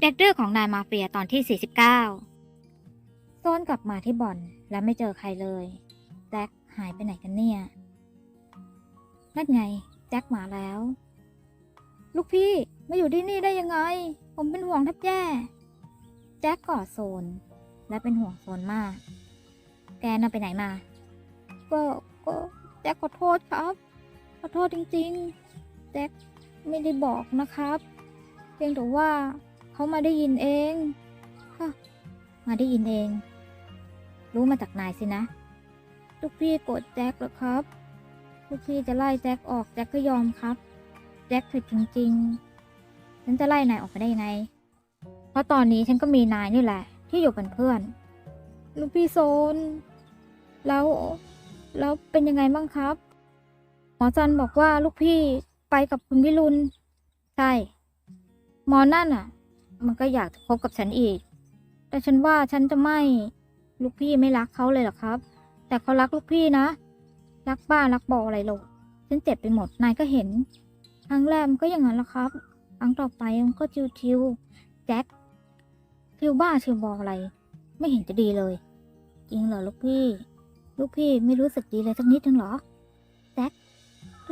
เด็กดื้อของนายมาเฟียตอนที่ 49 โซนกลับมาที่บ่อนและไม่เจอใครเลย แจ็คหายไปไหนกันเนี่ย นั่นไง แจ็คมาแล้ว ลูกพี่มาอยู่ที่นี่ได้ยังไง ผมเป็นห่วงแทบแย่ แจ็คกอดโซน และเป็นห่วงโซนมาก แกน่ะไปไหนมา ก็ก็แจ็คขอโทษครับ ขอโทษจริง ๆ แจ็คไม่ได้บอกนะครับ เพียงแต่ว่า เขามาได้ยินเองฮะมาได้ยินเอง รู้มาจากนายสินะ ลูกพี่โกรธแจ็คหรอครับ ลูกพี่จะไล่แจ็คออกแจ็คก็ยอมครับ แจ็คผิดจริงๆ ฉันจะไล่นายออกไปได้ยังไง เพราะตอนนี้ฉันก็มีนายนี่แหละ ที่อยู่เป็นเพื่อน ลูกพี่โซน แล้ว แล้วเป็นยังไงบ้างครับ หมอจันบอกว่าลูกพี่ไปกับคุณวิรุณ ใช่ หมอนั่นอะ มันก็อยากจะคบกับฉันอีก แต่ฉันว่าฉันจะไม่ ลูกพี่ไม่รักเขาเลยหรอครับ แต่เขารักลูกพี่นะ รักบ้ารักบออะไรหรอกฉันเจ็บไปหมด นายก็เห็น ครั้งแรกมันก็อย่างนั้นหละครับ ครั้งต่อไปมันก็ชิวทิวๆแจ็คทิวบ้าชิวบออะไร ไม่เห็นจะดีเลย จริงเหรอลูกพี่ ลูกพี่ไม่รู้สึกดีเลยสักนิดนึงหรอ แจ็ค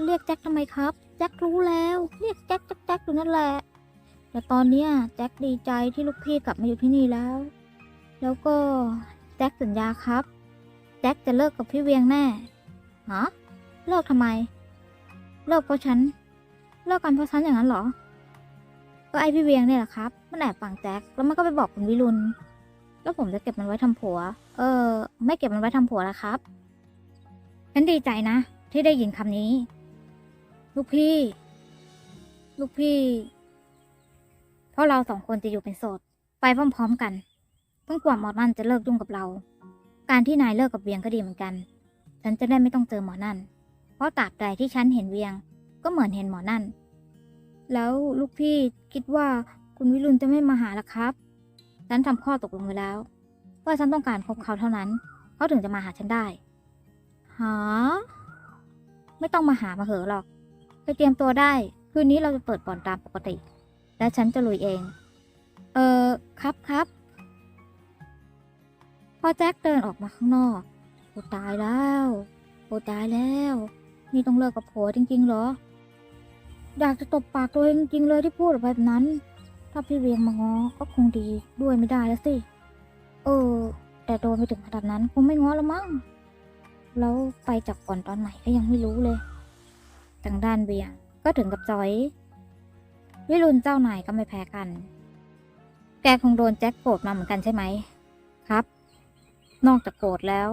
เรียกแจ็คทำไมครับ แจ็ครู้แล้ว เรียกแจ็คแจ็คแจ็คอยู่นั่นแหละ แต่ตอนนี้แจ็คดีใจที่ลูกพี่กลับมาอยู่ที่นี่แล้ว แล้วก็แจ็คสัญญาครับ แจ็คจะเลิกกับพี่เวียงแน่ฮะเลิกทำไม เลิกเพราะฉัน เลิกกันเพราะฉันอย่างนั้นเหรอ ก็ไอพี่เวียงเนี่ยแหละครับ มันแอบฟังแจ็คแล้วมันก็ไปบอกคุณวิรุณ แล้วผมจะเก็บมันไว้ทำผัว เออ ไม่เก็บมันไว้ทำผัวแล้วครับฉันดีใจนะ ที่ได้ยินคำนี้ ลูกพี่ ลูกพี่ เพราะเราสองคนจะอยู่เป็นโสด ไปพร้อมๆกันเพิ่งกว่าหมอนั่นจะเลิกยุ่งกับเรา การที่นายเลิกกับเวียงก็ดีเหมือนกัน ฉันจะได้ไม่ต้องเจอหมอนั่น เพราะตราบใดที่ฉันเห็นเวียง ก็เหมือนเห็นหมอนั่น แล้วลูกพี่คิดว่าคุณวิรุณจะไม่มาหาหรอครับ ฉันทำข้อตกลงไว้แล้ว ว่าฉันต้องการพบเขาเท่านั้น เขาถึงจะมาหาฉันได้หาไม่ต้องมาหามาเหอะหรอก ไปเตรียมตัวได้ คืนนี้เราจะเปิดบ่อนตามปกติ และฉันจะลุยเอง เออครับครับพอแจ็คเดินออกมาข้างนอกโอตายแล้วโอตายแล้ว นี่ต้องเลิกกับผัวจริงๆเหรอ อยากจะตบปากตัวเองจริงๆเลยที่พูดออกไปแบบนั้น ถ้าพี่เวียงมางอก็คงดีด้วยไม่ได้แล้วสิ เออ แต่โดนไปถึงขนาดนั้นคงไม่ง้อแล้วมั้ง แล้วไปจากก่อนตอนไหนก็ยังไม่รู้เลย ทางด้านเวียงก็ถึงกับจอย วิรุณเจ้านายก็ไม่แพ้กัน แกคงโดนแจ็คโกรธมาเหมือนกันใช่ไหม ครับ นอกจากโกรธแล้ว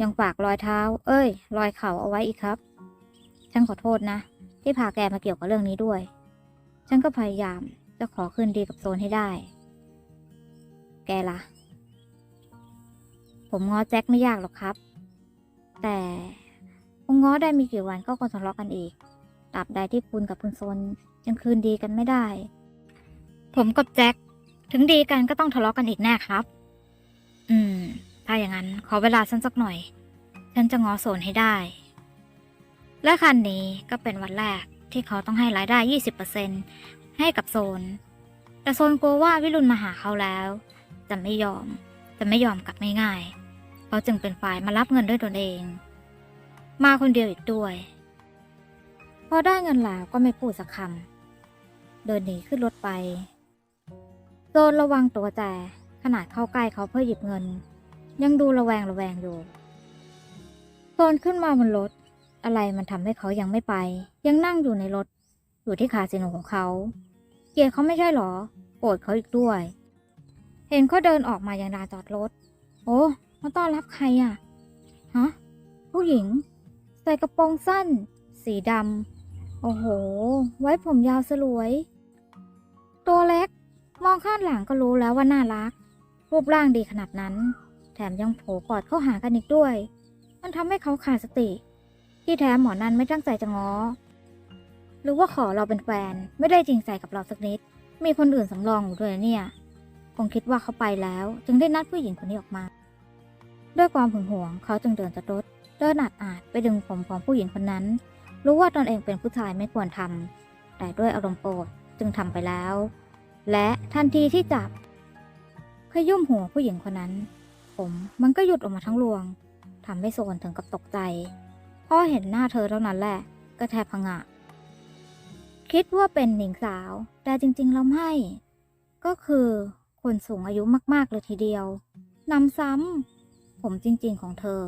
ยังฝากรอยเท้า เอ้ย รอยเข่าเอาไว้อีกครับ ฉันขอโทษนะ ที่พาแกมาเกี่ยวกับเรื่องนี้ด้วย ฉันก็พยายามจะขอคืนดีกับโซนให้ได้ แกล่ะ ผมง้อแจ็คไม่ยากหรอกครับ แต่คงง้อได้มีกี่วันก็คงทะเลาะกันอีกตราบใดที่คุณกับคุณโซน ยังคืนดีกันไม่ได้ ผมกับแจ็คถึงดีกันก็ต้องทะเลาะกันอีกแน่ครับ อืม ถ้าอย่างนั้นขอเวลาฉันสักหน่อย ฉันจะงอโซนให้ได้ และคันนี้ก็เป็นวันแรกที่เขาต้องให้รายได้ 20%ให้กับโซน แต่โซนกลัวว่าวิรุณมาหาเขาแล้ว จะไม่ยอม จะไม่ยอมกลับง่ายๆเขาจึงเป็นฝ่ายมารับเงินด้วยตนเอง มาคนเดียวอีกด้วย พอได้เงินแล้วก็ไม่พูดสักคำ เดินหนีขึ้นรถไปโซนระวังตัวแต่ขนาดเข้าใกล้เขาเพื่อหยิบเงิน ยังดูระแวงระแวงอยู่โซนขึ้นมาบนรถ อะไรมันทำให้เขายังไม่ไป ยังนั่งอยู่ในรถ อยู่ที่คาสิโนของเขา เกลียดเขาไม่ใช่หรอโกรธเขาอีกด้วย เห็นเขาเดินออกมาอยังลานจอดรถ โอ้มาต้อนรับใครอะฮะผู้หญิง ใส่กระโปรงสั้น สีดำโอ้โห ไว้ผมยาวสลวย ตัวเล็ก มองข้างหลังก็รู้แล้วว่าน่ารัก รูปร่างดีขนาดนั้น แถมยังโผล่กอดเข้าหากันอีกด้วย มันทำให้เขาขาดสติ ที่แท้หมอนั้นไม่ตั้งใจจะง้อ หรือว่าขอเราเป็นแฟน ไม่ได้จริงใจกับเราสักนิด มีคนอื่นสำรองอยู่ด้วยเนี่ย คงคิดว่าเขาไปแล้ว จึงได้นัดผู้หญิงคนนี้ออกมา ด้วยความหึงหวงเขาจึงเดินจากรถเดินอาดอาดไปดึงผมของผู้หญิงคนนั้น รู้ว่าตนเองเป็นผู้ชายไม่ควรทำแต่ด้วยอารมณ์โกรธ จึงทำไปแล้ว และทันทีที่จับขยุ่มหัวผู้หญิงคนนั้น ผมมันก็หยุดออกมาทั้งรวงทำให้โซนถึงกับตกใจพ่อเห็นหน้าเธอเท่านั้นแหละ ก็แทบพังะ คิดว่าเป็นหญิงสาว แต่จริงๆแล้วไม่ ก็คือคนสูงอายุมากๆเลยทีเดียวนำซ้ำผมจริงๆของเธอ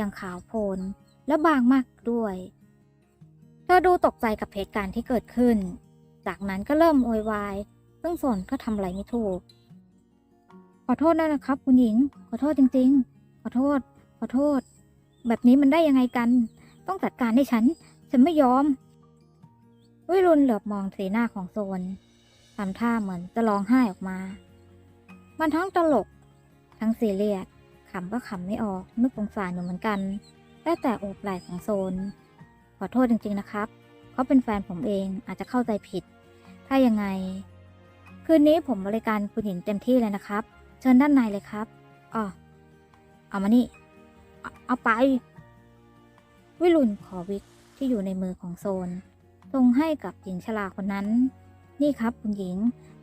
ยังขาวโพลนและบางมากด้วย เธอดูตกใจกับเหตุการณ์ที่เกิดขึ้น จากนั้นก็เริ่มโวยวาย ซึ่งสนก็ทำอะไรไม่ถูก ขอโทษด้วยนะครับ คุณหญิง ขอโทษจริง ๆ ขอโทษ ขอโทษ แบบนี้มันได้ยังไงกัน ต้องจัดการให้ฉัน ฉันไม่ยอม วิรุณเหลือบมองสีหน้าของโซนทำท่าเหมือนจะร้องไห้ออกมา มันทั้งตลก ทั้งซีเรียสขำก็ขำไม่ออก นึกสงสารอยู่เหมือนกัน แต่แต่โอบไหล่ของโซน ขอโทษจริงๆนะครับ เขาเป็นแฟนผมเองอาจจะเข้าใจผิด ถ้ายังไง คืนนี้ผมบริการคุณหญิงเต็มที่เลยนะครับ เชิญด้านในเลยครับอ๋อเอามานี่เอาเอาไป วิรุณขอวิกที่อยู่ในมือของโซนส่งให้กับหญิงชราคนนั้น นี่ครับคุณหญิง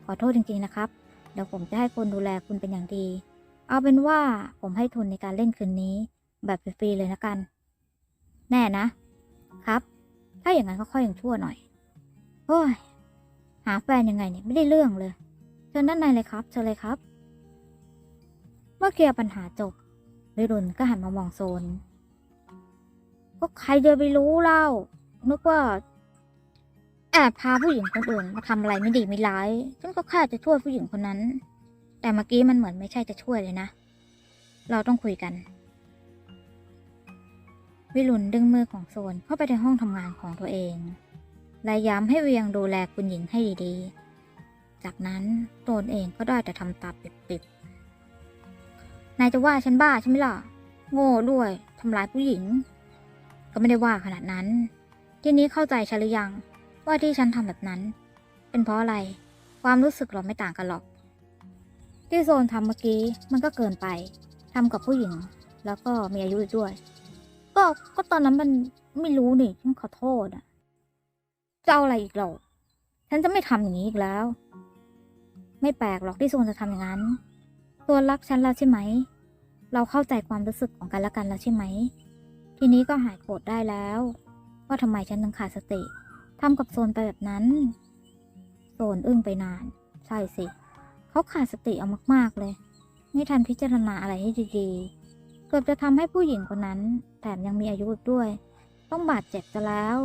ขอโทษจริงๆนะครับ เดี๋ยวผมจะให้คนดูแลคุณเป็นอย่างดี เอาเป็นว่าผมให้ทุนในการเล่นคืนนี้ แบบฟรีๆเลยนะกัน แน่นะ ครับ ถ้าอย่างนั้นก็ค่อยอย่างชั่วหน่อย โอ้ย หาแฟนยังไงเนี่ยไม่ได้เรื่องเลยเชิญด้านในเลยครับเชิญเลยครับ เมื่อเคลียร์ปัญหาจบวิรุณก็หันมามองโซน ก็ใครจะไปรู้เล่า นึกว่า แอบพาผู้หญิงคนอื่นมาทำอะไรไม่ดีไม่ร้ายฉันก็แค่จะช่วยผู้หญิงคนนั้น แต่เมื่อกี้มันเหมือนไม่ใช่จะช่วยเลยนะ เราต้องคุยกัน วิรุณดึงมือของโซนเข้าไปในห้องทำงานของตัวเอง และย้ำให้เวียงดูแลคุณหญิงให้ดีๆ จากนั้นโซนเองก็ได้แต่ทำตาปิบๆ นายจะว่าฉันบ้าใช่ไหมล่ะ โง่ด้วยทำร้ายผู้หญิง ก็ไม่ได้ว่าขนาดนั้น ทีนี้เข้าใจฉันหรือยังว่าที่ฉันทำแบบนั้น เป็นเพราะอะไร ความรู้สึกเราไม่ต่างกันหรอก ที่โซนทำเมื่อกี้มันก็เกินไปทำกับผู้หญิง แล้วก็มีอายุอีกด้วย ก็ก็ตอนนั้นมันไม่รู้นี่ฉันขอโทษอะ จะเอาอะไรอีกหรอฉันจะไม่ทำอย่างนี้อีกแล้ว ไม่แปลกหรอกที่โซนจะทำอย่างนั้น ตัวรักฉันแล้วใช่ไหม เราเข้าใจความรู้สึกของกันและกันแล้วใช่ไหม ทีนี้ก็หายโกรธได้แล้ว ว่าทำไมฉันถึงขาดสติทำกับโซนไปแบบนั้น โซนอึ้งไปนาน ใช่สิ เขาขาดสติเอามากๆเลย ไม่ทันพิจารณาอะไรให้ดีๆ เกือบจะทำให้ผู้หญิงคนนั้น แถมยังมีอายุอีกด้วย ต้องบาดเจ็บจะแล้ว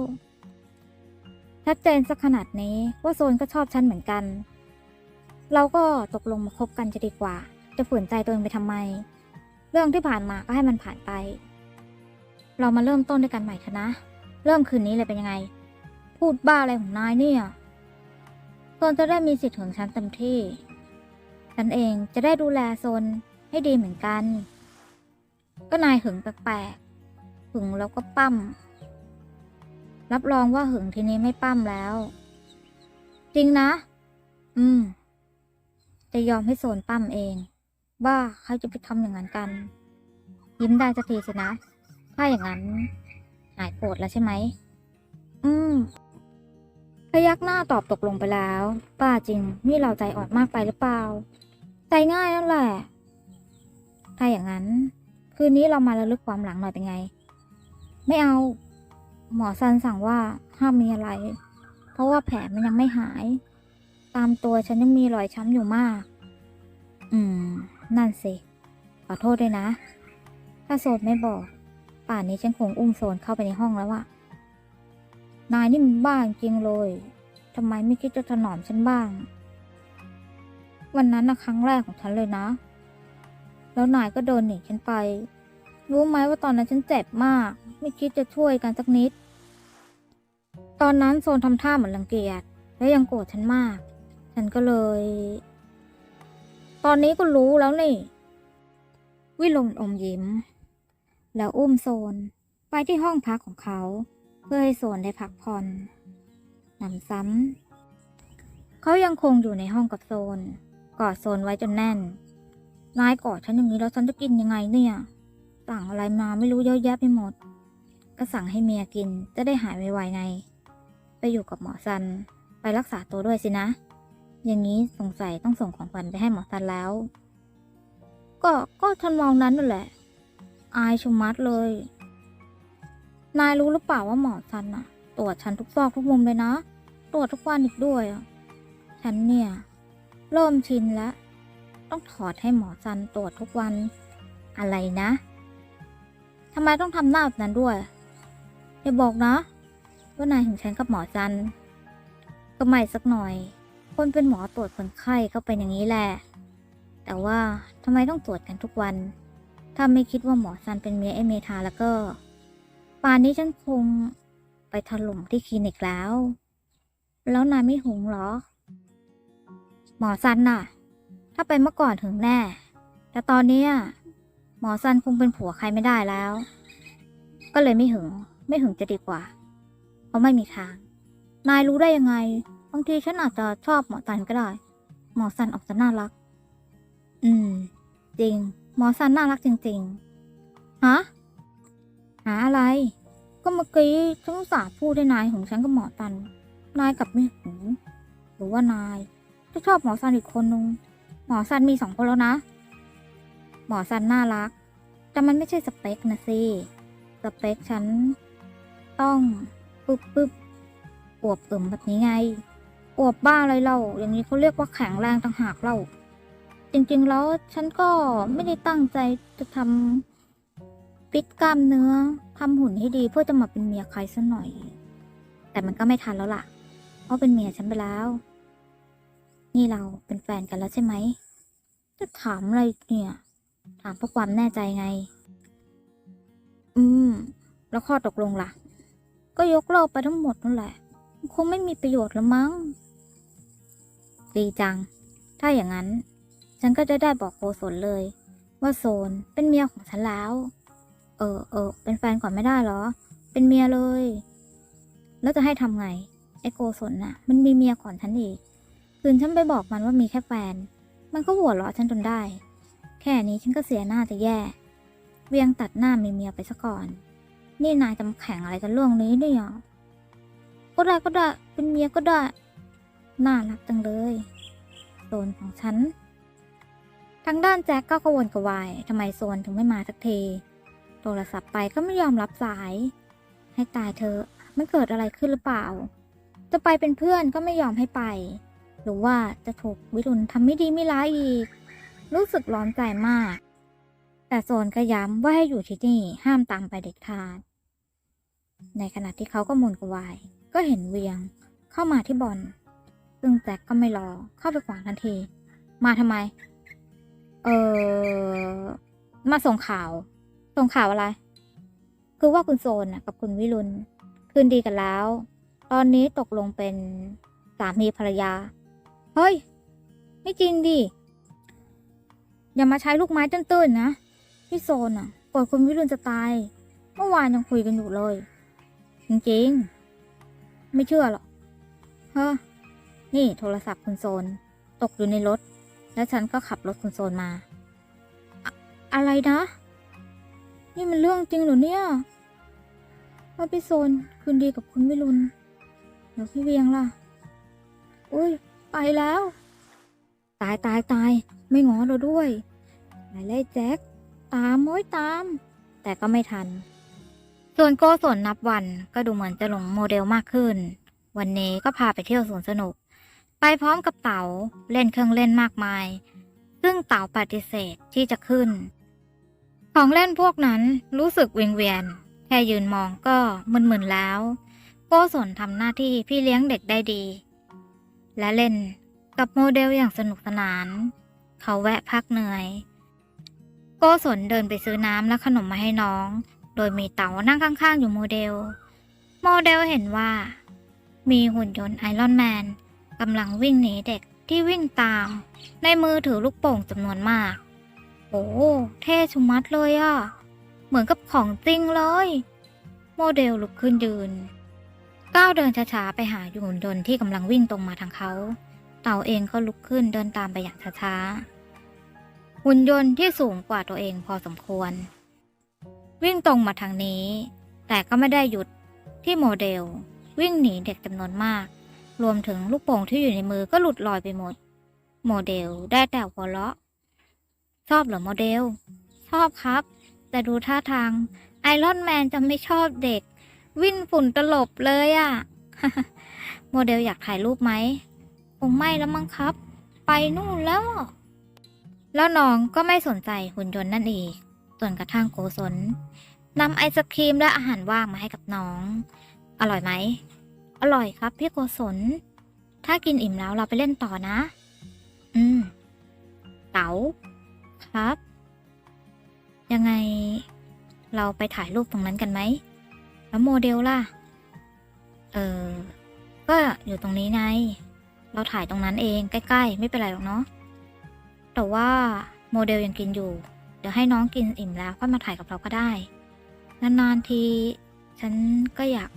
ชัดเจนสักขนาดนี้ว่าโซนก็ชอบฉันเหมือนกัน เราก็ตกลงมาคบกันจะดีกว่า จะฝืนใจตัวเองไปทำไม เรื่องที่ผ่านมาก็ให้มันผ่านไป เรามาเริ่มต้นด้วยกันใหม่เถอะนะ เริ่มคืนนี้เลยเป็นยังไง พูดบ้าอะไรของนายเนี่ยโซนจะได้มีสิทธิ์ของฉันเต็มที่ ฉันเองจะได้ดูแลโซนให้ดีเหมือนกัน ก็นายหึงแปลกๆหึงแล้วก็ปั้ม รับรองว่าหึงทีนี้ไม่ปั้มแล้ว จริงนะ อืม จะยอมให้โซนปั้มเอง บ้าใครจะไปทำอย่างนั้นกัน ยิ้มได้สักทีสินะ ถ้าอย่างนั้น หายโกรธแล้วใช่ไหม อืมพยักหน้าตอบตกลงไปแล้วป้าจริง นี่เราใจอ่อนมากไปหรือเปล่า ใจง่ายนั่นแหละ ถ้าอย่างนั้น คืนนี้เรามาระลึกความหลังหน่อยเป็นไง ไม่เอา หมอซันสั่งว่าห้ามมีอะไร เพราะว่าแผลมันยังไม่หาย ตามตัวฉันยังมีรอยช้ำอยู่มาก อืม นั่นสิ ขอโทษด้วยนะ ถ้าโซนไม่บอก ป่านนี้ฉันคงอุ้มโซนเข้าไปในห้องแล้วอะนายนี่มันบ้าจริงเลยทำไมไม่คิดจะถนอมฉันบ้าง วันนั้นนะครั้งแรกของฉันเลยนะ แล้วนายก็เดินหนีฉันไป รู้ไหมว่าตอนนั้นฉันเจ็บมาก ไม่คิดจะช่วยกันสักนิด ตอนนั้นโซนทำท่าเหมือนรังเกียจและยังโกรธฉันมาก ฉันก็เลย ตอนนี้ก็รู้แล้วนี่ วิลมอมยิ้ม แล้วอุ้มโซนไปที่ห้องพักของเขา เพื่อให้โซนได้พักผ่อนหนำซ้ำเขายังคงอยู่ในห้องกับโซน กอดโซนไว้จนแน่น นายกอดฉันอย่างนี้แล้วฉันจะกินยังไงเนี่ย สั่งอะไรมาไม่รู้เยอะแยะไปหมด ก็สั่งให้เมียกินจะได้หายไวๆไง ไปอยู่กับหมอซัน ไปรักษาตัวด้วยสินะ อย่างนี้สงสัยต้องส่งของขวัญไปให้หมอซันแล้ว ก็ก็ทำนองนั้นนั่นแหละ อายชะมัดเลย นายรู้หรือเปล่าว่าหมอซันอะตรวจฉันทุกซอกทุกมุมเลยนะ ตรวจทุกวันอีกด้วยอะฉันเนี่ย เริ่มชินแล้ว ต้องถอดให้หมอซันตรวจทุกวัน อะไรนะ ทำไมต้องทำหน้าแบบนั้นด้วยอย่าบอกนะ ว่านายถึงฉันกับหมอซันก็ไม่สักหน่อย คนเป็นหมอตรวจคนไข้ก็เป็นอย่างนี้แหละ แต่ว่าทำไมต้องตรวจกันทุกวัน ถ้าไม่คิดว่าหมอซันเป็นเมียไอเมทาแล้วก็ ป่านนี้ฉันคงไปถล่มที่คลินิกแล้ว แล้วนายไม่หงเหรอ หมอซันน่ะ ถ้าไปเมื่อก่อนถึงแน่ แต่ตอนนี้ มอซันคงเป็นผัวใครไม่ได้แล้ว ก็เลยไม่หึง ไม่หึงจะดีกว่า เพราะไม่มีทาง นายรู้ได้ยังไง บางทีฉันอาจจะชอบหมอซันก็ได้ หมอซันออกจะน่ารัก อืม จริง หมอซันน่ารักจริง ๆ ฮะ หาอะไร ก็เมื่อกี้ฉันสาพูดให้นายของฉันกับหมอซัน นายกลับไม่หึงหรือว่านายจะชอบหมอซันอีกคนนึง หมอซันมีสองคนแล้วนะ หมอซันน่ารัก แต่มันไม่ใช่สเปคนะสิ สเปคฉัน ต้องปึ๊บปึ๊บอวบอึมแบบนี้ไง อวบบ้าอะไรเล่า อย่างนี้เขาเรียกว่าแข็งแรงต่างหากเล่า จริงๆแล้วฉันก็ไม่ได้ตั้งใจจะทำฟิตกล้ามเนื้อทำหุ่นให้ดีเพื่อจะมาเป็นเมียใครซะหน่อย แต่มันก็ไม่ทันแล้วล่ะ เพราะเป็นเมียฉันไปแล้ว นี่เราเป็นแฟนกันแล้วใช่ไหม จะถามอะไรเนี่ย ถามเพื่อความแน่ใจไง อืม แล้วข้อตกลงล่ะ ก็ยกเลิกไปทั้งหมดนั่นแหละ คงไม่มีประโยชน์แล้วมั้ง ดีจัง ถ้าอย่างนั้น ฉันก็จะได้บอกโกศลเลย ว่าโซนเป็นเมียของฉันแล้ว เออเออ เป็นแฟนก่อนไม่ได้เหรอ เป็นเมียเลย แล้วจะให้ทำไง ไอ้โกศลน่ะ มันมีเมียก่อนฉันอีกคืนฉันไปบอกมันว่ามีแค่แฟน มันก็หัวเราะฉันจนได้ แค่นี้ฉันก็เสียหน้าจะแย่ เวียงตัดหน้ามีเมียไปซะก่อน นี่นายจะมาแข่งอะไรกันเรื่องนี้เนี่ยก็ได้ก็ได้เป็นเมียก็ได้ น่ารักจังเลยโซนของฉัน ทางด้านแจ็คก็กวนกระวายทำไมโซนถึงไม่มาสักทีโทรศัพท์ไปก็ไม่ยอมรับสาย ให้ตายเธอมันเกิดอะไรขึ้นหรือเปล่า จะไปเป็นเพื่อนก็ไม่ยอมให้ไป หรือว่าจะถูกวิรุณทำไม่ดีไม่ร้ายอีก รู้สึกร้อนใจมาก แต่โซนก็ย้ำว่าให้อยู่ที่นี่ห้ามตามไปเด็ดขาด ในขณะที่เขาก็หมุนกวาย ก็เห็นเวียงเข้ามาที่บอลซึ่งแจ็คก็ไม่รอเข้าไปขวางทันที มาทำไม เออมาส่งข่าว ส่งข่าวอะไร คือว่าคุณโซนกับคุณวิรุณคืนดีกันแล้ว ตอนนี้ตกลงเป็นสามีภรรยา เฮ้ย ไม่จริงดิ อย่ามาใช้ลูกไม้ตื้นๆนะพี่โซนอะกลัวคุณวิรุณจะตาย เมื่อวานยังคุยกันอยู่เลย จริงๆ ไม่เชื่อหรอกเฮ้อนี่โทรศัพท์คุณโซน ตกอยู่ในรถ แล้วฉันก็ขับรถคุณโซนมาอะอะไรนะ นี่มันเรื่องจริงหรอเนี่ยว่าพี่โซนคืนดีกับคุณวิรุณแล้วพี่เวียงล่ะ อุ้ยไปแล้ว ตายตายตาย ไม่ง้อเราด้วย ไปไล่แจ็คตามโม้ยตาม แต่ก็ไม่ทัน ส่วนโกส่วนนับวันก็ดูเหมือนจะหลงโมเดลมากขึ้น วันนี้ก็พาไปเที่ยวสวนสนุก ไปพร้อมกับเต๋าเล่นเครื่องเล่นมากมาย ซึ่งเต๋าปฏิเสธที่จะขึ้น ของเล่นพวกนั้นรู้สึกวิงเวียน แค่ยืนมองก็มึนๆแล้ว โกศลทำหน้าที่พี่เลี้ยงเด็กได้ดี และเล่นกับโมเดลอย่างสนุกสนาน เขาแวะพักเหนื่อย โกศลเดินไปซื้อน้ำและขนมมาให้น้อง โดยมีเต๋านั่งข้างๆ อยู่โมเดล โมเดลเห็นว่า มีหุ่นยนต์ไอรอนแมนกำลังวิ่งหนีเด็กที่วิ่งตาม ในมือถือลูกโป่งจำนวนมาก โอ้เท่ชุมัดเลยอะเหมือนกับของจริงเลย โมเดลลุกขึ้นยืน ก้าวเดินช้าๆ ไปหาหุ่นยนต์ที่กำลังวิ่งตรงมาทางเขา เต่าเองก็ลุกขึ้นเดินตามไปอย่างช้าๆ หุ่นยนต์ที่สูงกว่าตัวเองพอสมควร วิ่งตรงมาทางนี้ แต่ก็ไม่ได้หยุดที่โมเดล วิ่งหนีเด็กจำนวนมาก รวมถึงลูกโป่งที่อยู่ในมือก็หลุดลอยไปหมด โมเดลได้แต่หัวเราะ ชอบเหรอโมเดล ชอบครับ แต่ดูท่าทางไอรอนแมนจะไม่ชอบเด็ก วิ่นฝุ่นตลบเลยอะโมเดลอยากถ่ายรูปไหมคงไม่แล้วมั้งครับ ไปนู่นแล้ว แล้วน้องก็ไม่สนใจหุ่นยนต์นั่นอีกจนกระทั่งโกศลนำไอศครีมและอาหารว่างมาให้กับน้อง อร่อยไหม อร่อยครับพี่โกศล ถ้ากินอิ่มแล้วเราไปเล่นต่อนะ อืม เต๋า ครับ ยังไง เราไปถ่ายรูปตรงนั้นกันไหม แล้วโมเดลล่ะ เออ ก็อยู่ตรงนี้ไง เราถ่ายตรงนั้นเองใกล้ๆ ไม่เป็นไรหรอกเนาะ แต่ว่าโมเดลยังกินอยู่ เดี๋ยวให้น้องกินอิ่มแล้วค่อยมาถ่ายกับเราก็ได้ นานๆที ฉันก็อยาก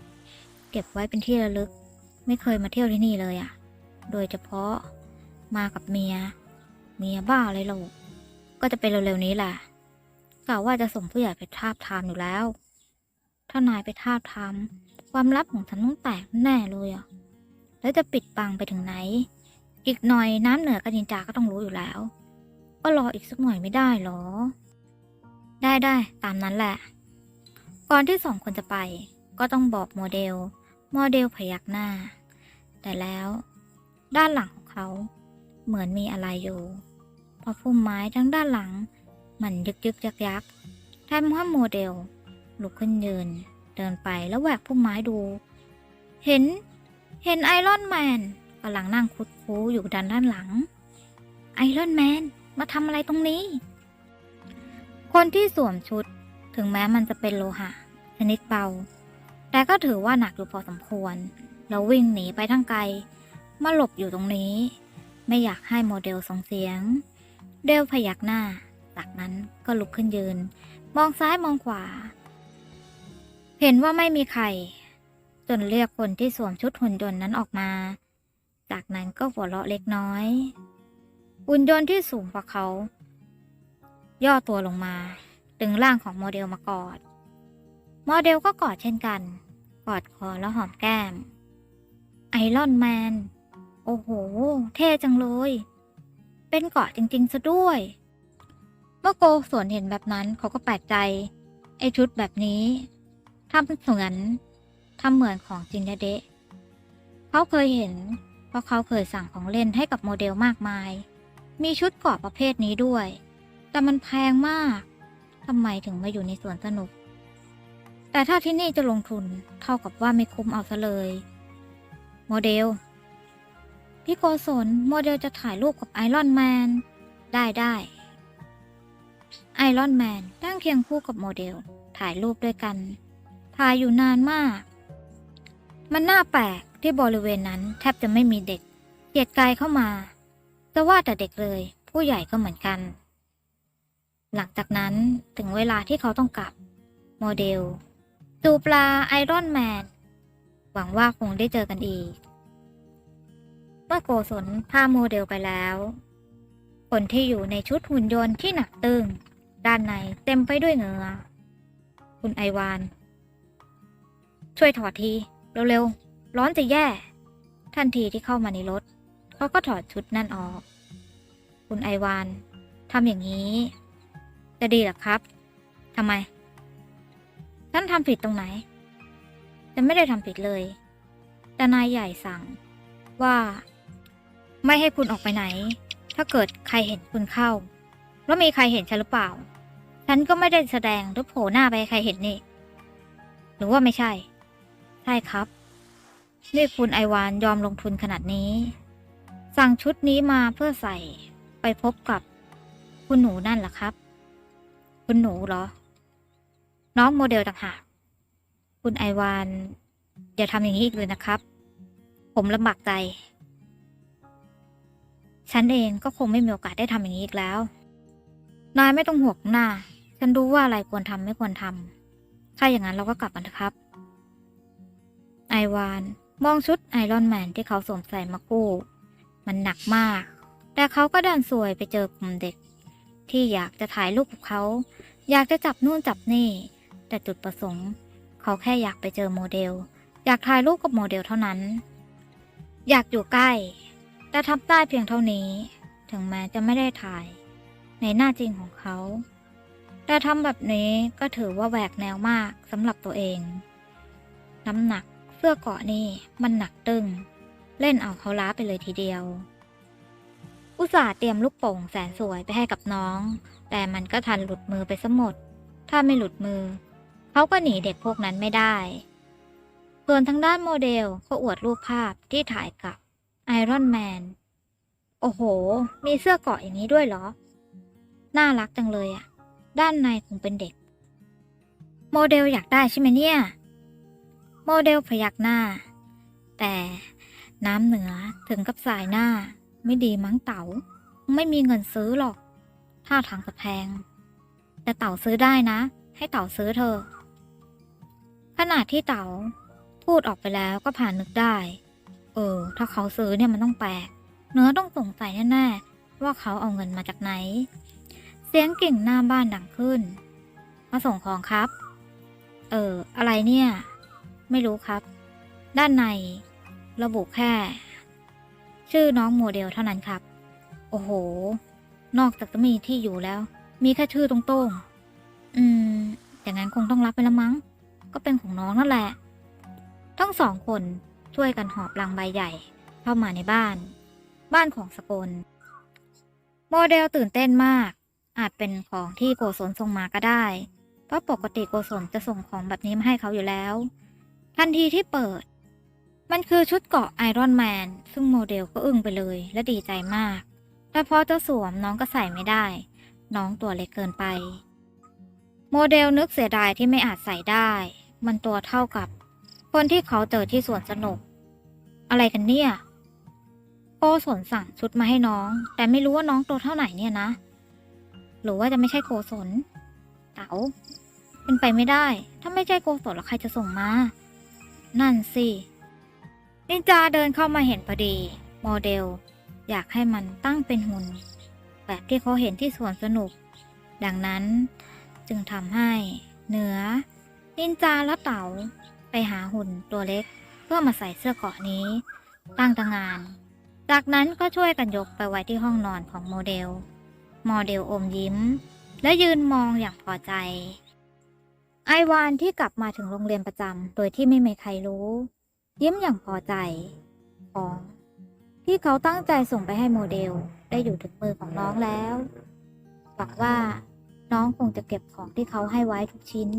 เก็บไว้เป็นที่ระลึก ไม่เคยมาเที่ยวที่นี่เลยอะ่ะ โดยเฉพาะมากับเมีย เมียบ้าเลยลูกก็จะเป็นเร็วๆนี้แหละกะว่าจะส่งผู้ใหญ่ไปทาบทามอยู่แล้ว ถ้านายไปทาบทามความลับของฉันต้องแตกแน่เลยอะ่ะ แล้วจะปิดบังไปถึงไหน อีกหน่อยน้ำเหนือกับนินจาก็ต้องรู้อยู่แล้ว ก็รออีกสักหน่อยไม่ได้หรอ ได้ได้ตามนั้นแหละ ก่อนที่สองคนจะไป ก็ต้องบอกโมเดล โมเดลพยักหน้า แต่แล้ว ด้านหลังของเขา เหมือนมีอะไรอยู่เพราะพุ่มไม้ทั้งด้านหลัง มันยึกยึกยักยักทำให้โมเดล ลุกขึ้นยืน เดินไปแล้วแหวกพุ่มไม้ดู เห็น เห็นไอรอนแมนกำลังนั่งคุดคู้อยู่ด้านด้านหลัง ไอรอนแมน มาทำอะไรตรงนี้ คนที่สวมชุดถึงแม้มันจะเป็นโลหะ ชนิดเบา แต่ก็ถือว่าหนักอยู่พอสมควร แล้ววิ่งหนีไปทั้งไกล มาหลบอยู่ตรงนี้ ไม่อยากให้โมเดลส่งเสียง เดลพยักหน้า จากนั้นก็ลุกขึ้นยืน มองซ้ายมองขวา เห็นว่าไม่มีใคร จนเรียกคนที่สวมชุดหุ่นยนต์นั้นออกมา จากนั้นก็หัวเราะเล็กน้อย หุ่นยนต์ที่สูงกว่าเขา ย่อตัวลงมา ดึงร่างของโมเดลมากอด โมเดลก็กอดเช่นกัน กอดคอแล้วหอมแก้ม ไอรอนแมน โอ้โห เท่จังเลย เป็นเกาะจริงๆซะด้วย เมื่อโกสวนเห็นแบบนั้นเขาก็แปลกใจ ไอชุดแบบนี้ทำเหมือนทำเหมือนของจริงนเดะเขาเคยเห็น เพราะเขาเคยสั่งของเล่นให้กับโมเดลมากมาย มีชุดเกาะประเภทนี้ด้วย แต่มันแพงมากทำไมถึงมาอยู่ในสวนสนุก แต่ถ้าที่นี่จะลงทุนเท่ากับว่าไม่คุ้มเอาซะเลย โมเดล พี่โกศลโมเดลจะถ่ายรูปกับไอรอนแมน ได้ได้ไอรอนแมนตั้งเคียงคู่กับโมเดล ถ่ายรูปด้วยกัน ถ่ายอยู่นานมาก มันน่าแปลกที่บริเวณนั้นแทบจะไม่มีเด็กเกียดกายเข้ามา จะว่าแต่เด็กเลย ผู้ใหญ่ก็เหมือนกัน หลังจากนั้นถึงเวลาที่เขาต้องกลับ โมเดลจูปลาไอรอนแมน หวังว่าคงได้เจอกันอีก เมื่อโกศลพาโมเดลไปแล้ว คนที่อยู่ในชุดหุ่นยนต์ที่หนักตึง ด้านในเต็มไปด้วยเหงื่อคุณไอวาน ช่วยถอดที เร็วๆ ร้อนจะแย่ ทันทีที่เข้ามาในรถ เขาก็ถอดชุดนั่นออก คุณไอวานทำอย่างนี้ จะดีหรอครับทำไมฉันทำผิดตรงไหนฉันไม่ได้ทำผิดเลย แต่นายใหญ่สั่งว่า ไม่ให้คุณออกไปไหน ถ้าเกิดใครเห็นคุณเข้า แล้วมีใครเห็นฉันหรือเปล่า ฉันก็ไม่ได้แสดงหรือโผล่หน้าไปให้ใครเห็นนี่ หรือว่าไม่ใช่ ใช่ครับนี่คุณไอวานยอมลงทุนขนาดนี้ สั่งชุดนี้มาเพื่อใส่ไปพบกับคุณหนูนั่นเหรอครับ คุณหนูเหรอ น้องโมเดลต่างหากคุณไอวานอย่าทำอย่างนี้อีกเลยนะครับ ผมลำบากใจ ฉันเองก็คงไม่มีโอกาสได้ทำอย่างนี้อีกแล้ว นายไม่ต้องห่วงหน้า ฉันรู้ว่าอะไรควรทำไม่ควรทำถ้าอย่างนั้นเราก็กลับกันเถอะครับ ไอวานมองชุดไอรอนแมนที่เขาสวมใส่มากู้ มันหนักมาก แต่เขาก็ดันสวยไปเจอกลุ่มเด็ก ที่อยากจะถ่ายรูปกับเขา อยากจะจับนู่นจับนี่ แต่จุดประสงค์ เขาแค่อยากไปเจอโมเดล อยากถ่ายรูปกับโมเดลเท่านั้น อยากอยู่ใกล้ แต่ทำได้เพียงเท่านี้ ถึงแม้จะไม่ได้ถ่าย ในหน้าจริงของเขาแต่ทำแบบนี้ก็ถือว่าแหวกแนวมากสำหรับตัวเอง น้ำหนักเสื้อเกาะนี่มันหนักตึง เล่นเอาเขาล้าไปเลยทีเดียว อุตส่าห์เตรียมลูกโป่งแสนสวยไปให้กับน้อง แต่มันก็ทันหลุดมือไปซะหมด ถ้าไม่หลุดมือ เขาก็หนีเด็กพวกนั้นไม่ได้ ส่วนทางด้านโมเดลก็อวดรูปภาพที่ถ่ายกับไอรอนแมน โอ้โห มีเสื้อเกาะอย่างนี้ด้วยเหรอ น่ารักจังเลยอะด้านในคงเป็นเด็ก โมเดลอยากได้ใช่ไหมเนี่ย โมเดลพยักหน้า แต่ น้ำเหนือถึงกับสายหน้า ไม่ดีมั้งเต๋า ไม่มีเงินซื้อหรอกท่าทางจะแพง แต่เต๋าซื้อได้นะ ให้เต๋าซื้อเธอะขณะที่เต๋าพูดออกไปแล้วก็ผ่านนึกได้ เออ ถ้าเขาซื้อเนี่ยมันต้องแปลก เนื้อต้องสงสัยแน่ๆว่าเขาเอาเงินมาจากไหน เสียงกิ่งหน้าบ้านดังขึ้น มาส่งของครับ เออ อะไรเนี่ย ไม่รู้ครับ ด้านใน ระบุแค่ ชื่อน้องโมเดลเท่านั้นครับ โอ้โห นอกจากจะมีที่อยู่แล้ว มีแค่ชื่อตรงๆอืมอย่างนั้นคงต้องรับไปละมั้ง ก็เป็นของน้องนั่นแหละ ทั้งสองคนช่วยกันหอบลังใบใหญ่ เข้ามาในบ้าน บ้านของสกลโมเดลตื่นเต้นมาก อาจเป็นของที่โกศลส่งมาก็ได้ เพราะปกติโกศลจะส่งของแบบนี้มาให้เขาอยู่แล้ว ทันทีที่เปิด มันคือชุดเกาะไอรอนแมนซึ่งโมเดลก็อึ้งไปเลยและดีใจมาก แต่พอจะสวมน้องก็ใส่ไม่ได้ น้องตัวเล็กเกินไป โมเดลนึกเสียดายที่ไม่อาจใส่ได้ มันตัวเท่ากับ คนที่เขาเจอที่สวนสนุก อะไรกันเนี่ยโกศลสั่งชุดมาให้น้อง แต่ไม่รู้ว่าน้องตัวเท่าไหร่เนี่ยนะ หรือว่าจะไม่ใช่โกศลเต๋าเป็นไปไม่ได้ ถ้าไม่ใช่โกศลแล้วใครจะส่งมา นั่นสิ นินจาเดินเข้ามาเห็นพอดี โมเดล อยากให้มันตั้งเป็นหุ่น แบบที่เขาเห็นที่สวนสนุก ดังนั้นจึงทำให้เหนือ นินจาและเต๋าไปหาหุ่นตัวเล็ก เพื่อมาใส่เสื้อเกาะนี้ ตั้งตางาน จากนั้นก็ช่วยกันยกไปไว้ที่ห้องนอนของโมเดล โมเดลอมยิ้ม และยืนมองอย่างพอใจ ไอวานที่กลับมาถึงโรงเรียนประจำโดยที่ไม่มีใครรู้ ยิ้มอย่างพอใจ ของ ที่เขาตั้งใจส่งไปให้โมเดลได้อยู่ถึงมือของน้องแล้วหวังว่าน้องคงจะเก็บของที่เขาให้ไว้ทุกชิ้น